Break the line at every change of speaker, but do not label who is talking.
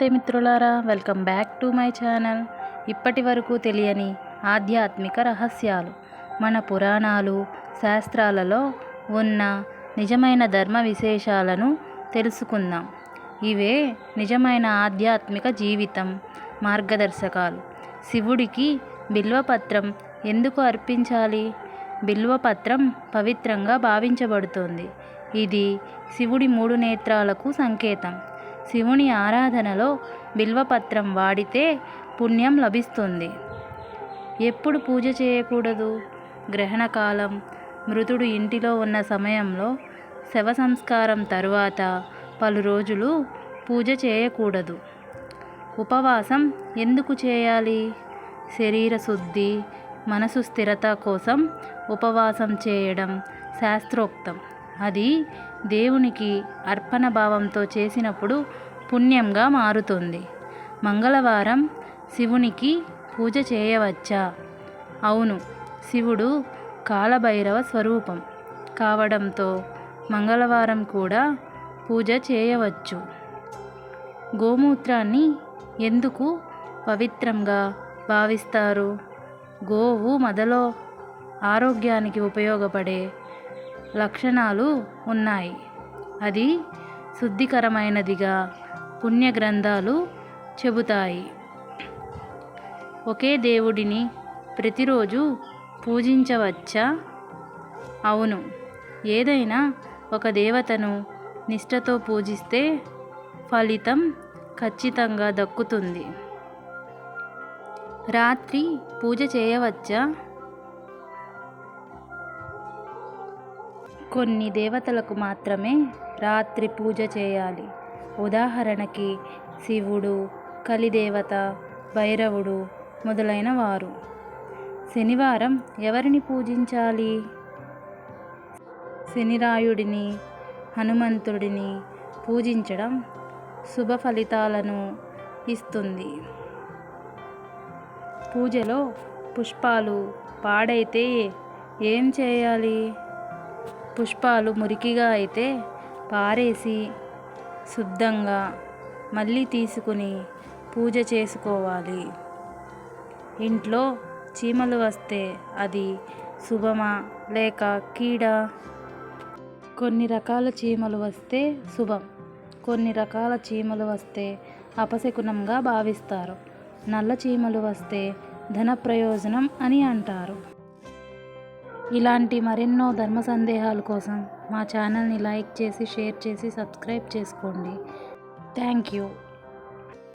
నమస్తే మిత్రులారా welcome back to my channel. ఇప్పటి వరకు తెలియని ఆధ్యాత్మిక రహస్యాలు మన పురాణాలు శాస్త్రాలలో ఉన్న నిజమైన ధర్మ విశేషాలను తెలుసుకుందాం. ఇవే నిజమైన ఆధ్యాత్మిక జీవితం మార్గదర్శకాలు. శివుడికి బిల్వపత్రం ఎందుకు అర్పించాలి? బిల్వపత్రం పవిత్రంగా భావించబడుతుంది. ఇది శివుడి మూడు నేత్రాలకు సంకేతం. శివుని ఆరాధనలో బిల్వపత్రం వాడితే పుణ్యం లభిస్తుంది. ఎప్పుడు పూజ చేయకూడదు? గ్రహణకాలం మృతుడు ఇంటిలో ఉన్న సమయంలో శవ సంస్కారం తరువాత పలు రోజులు పూజ చేయకూడదు. ఉపవాసం ఎందుకు చేయాలి? శరీర శుద్ధి మనసు స్థిరత కోసం ఉపవాసం చేయడం శాస్త్రోక్తం. అది దేవునికి అర్పణ భావంతో చేసినప్పుడు పుణ్యంగా మారుతుంది. మంగళవారం శివునికి పూజ చేయవచ్చా? అవును శివుడు కాలభైరవ స్వరూపం. కావడంతో మంగళవారం కూడా పూజ చేయవచ్చు. గోమూత్రాన్ని ఎందుకు పవిత్రంగా భావిస్తారు? గోవు మదలో ఆరోగ్యానికి ఉపయోగపడే లక్షణాలు ఉన్నాయి. అది శుద్ధికరమైనదిగా పుణ్యగ్రంథాలు చెబుతాయి. ఒకే దేవుడిని ప్రతిరోజు పూజించవచ్చా? అవును. ఏదైనా ఒక దేవతను నిష్ఠతో పూజిస్తే ఫలితం ఖచ్చితంగా దక్కుతుంది. రాత్రి పూజ చేయవచ్చా? కొన్ని దేవతలకు మాత్రమే రాత్రి పూజ చేయాలి. ఉదాహరణకి శివుడు కలిదేవత భైరవుడు మొదలైన వారు. శనివారం ఎవరిని పూజించాలి? శనిరాయుడిని హనుమంతుడిని పూజించడం శుభ ఫలితాలను ఇస్తుంది. పూజలో పుష్పాలు పాడైతే ఏం చేయాలి? పుష్పాలు మురికిగా అయితే పారేసి శుద్ధంగా మళ్ళీ తీసుకుని పూజ చేసుకోవాలి. ఇంట్లో చీమలు వస్తే అది శుభమా లేక కీడా? కొన్ని రకాల చీమలు వస్తే శుభం కొన్ని రకాల చీమలు వస్తే అపశకునంగా భావిస్తారు. నల్ల చీమలు వస్తే ధన ప్రయోజనం అని అంటారు. ఇలాంటి మరెన్నో ధర్మ సందేహాల కోసం మా ఛానల్ని లైక్ చేసి షేర్ చేసి సబ్స్క్రైబ్ చేసుకోండి. Thank you.